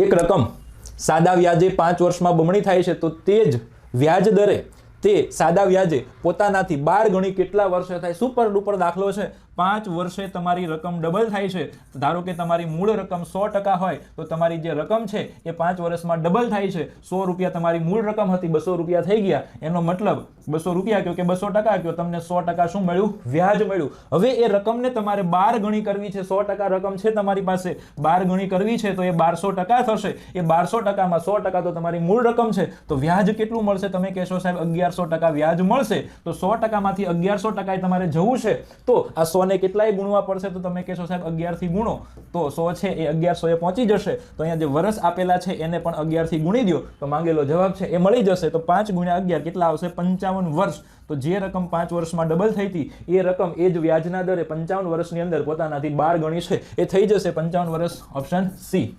એક રકમ સાદા વ્યાજે પાંચ વર્ષમાં બમણી થાય છે તો તે જ વ્યાજ દરે તે સાદા વ્યાજે પોતાનાથી બાર ગણી કેટલા વર્ષે થાય, સુપર ડુપર દાખલો છે. પાંચ વર્ષે તમારી રકમ ડબલ થાય છે. ધારો કે તમારી મૂળ રકમ સો ટકા હોય, તો તમારી જે રકમ છે એ પાંચ વર્ષમાં ડબલ થાય છે. સો રૂપિયા તમારી મૂળ રકમ હતી, બસો રૂપિયા થઈ ગયા. એનો મતલબ બસો રૂપિયા કહો કે બસો ટકા કહો તમને સો ટકા શું મળ્યું? વ્યાજ મળ્યું. હવે એ રકમને તમારે બાર ગણી કરવી છે. સો ટકા રકમ છે તમારી પાસે. બાર ગણી કરવી છે તો એ બારસો ટકા થશે. એ બારસો ટકામાં સો ટકા તો તમારી મૂળ રકમ છે. તો વ્યાજ કેટલું મળશે? તમે કહેશો સાહેબ અગિયારસો ટકા વ્યાજ મળશે, તો સો ટકામાંથી અગિયારસો ટકાએ તમારે જવું છે, તો આ સો ને કેટલાય ગુણવા પડશે તો તમે કહેશો સાહેબ અગિયારથી ગુણો, તો સો છે એ અગિયારસો એ પહોંચી જશે, તો અહીંયા જે વર્ષ આપેલા છે એને પણ અગિયારથી ગુણી દો તો માંગેલો જવાબ છે એ મળી જશે, તો પાંચ ગુણ્યા અગિયાર કેટલા આવશે? પંચાવન વર્ષ, તો જે રકમ પાંચ વર્ષમાં ડબલ થઈ હતી એ રકમ એ જ વ્યાજના દરે પંચાવન વર્ષની અંદર પોતાનાથી બાર ગણી છે, એ થઈ જશે પંચાવન વર્ષ ઓપ્શન સી.